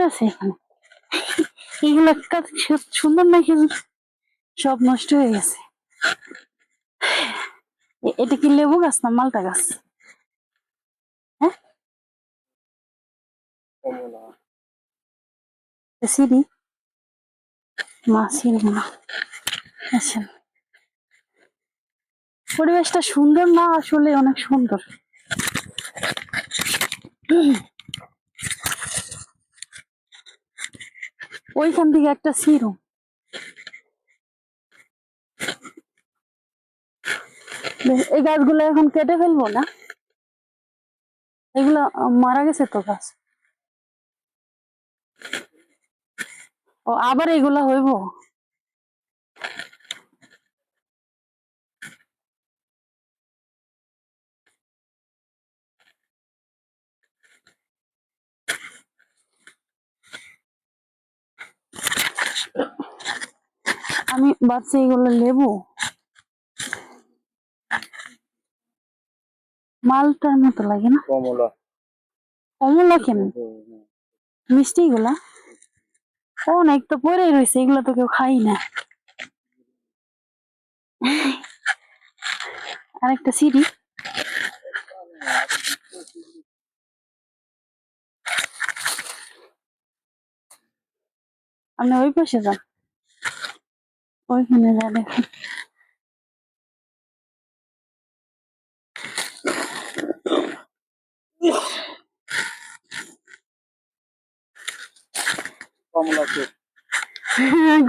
পড়ে আছে সুন্দর না খেজুর সব নষ্ট হয়ে গেছে। এটা কি লেবু গাছ না মালটা গাছ? হ্যাঁ? মা। আচ্ছা। পরিবেশটা সুন্দর না? আসলে অনেক সুন্দর। ওইখান থেকে একটা সিরো। এই গাছগুলো এখন কেটে ফেলব না? এগুলো মারা গেছে তো গাছ? ও, আবার এগুলা হইব? আমি বাচ্চা এগুলো লেবু? মালটার মতো লাগে না? কমলা। কমলা কেন? মিষ্টি গুলা অনেক তো পরে রয়েছে এগুলো তো কেউ খাই না। আরেকটা সিঁড়ি আপনি ওই পাশে যান ওইখানে যা দেখেন কমলা তো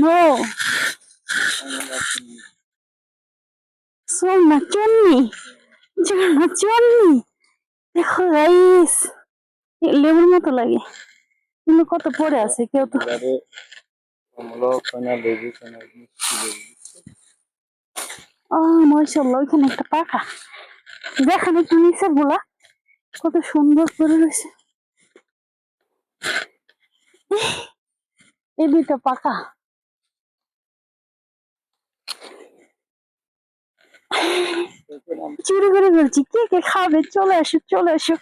নো। শোন না চন্নি না চন্নি দেখো গাইস লেবুর মতো লাগে। কিন্তু কত পড়ে আছে কেউ তো ও মাশাল্লাহ ওইখানে একটা পাখা। দেখেন একটু নিচেরগুলা কত সুন্দর করে রয়েছে। এই দুইটা পাকা চুরি করে বলছি কে কে খাবে? চলে আসো চলে আসো।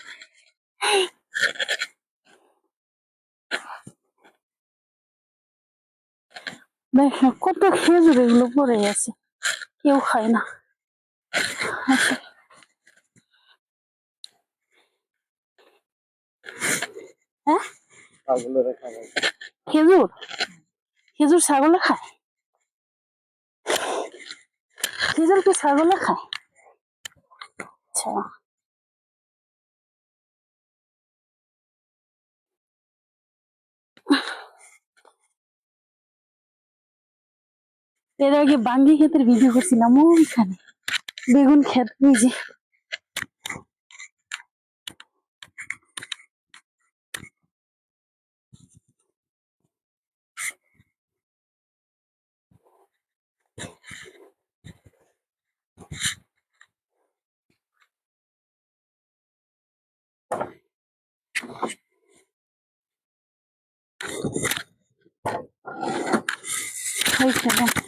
দেখো কত খেজুর এগুলো পড়ে আছে কেউ খায় না। হ্যাঁ? খেজুর? খেজুর ছাগলে খায়? খেজুর কি ছাগলে খায়? আচ্ছা। এর আগে বাঙ্গি ক্ষেতের ভিডিও করছিলাম ওইখানে বেগুন ক্ষেত ওই যে ওইখানে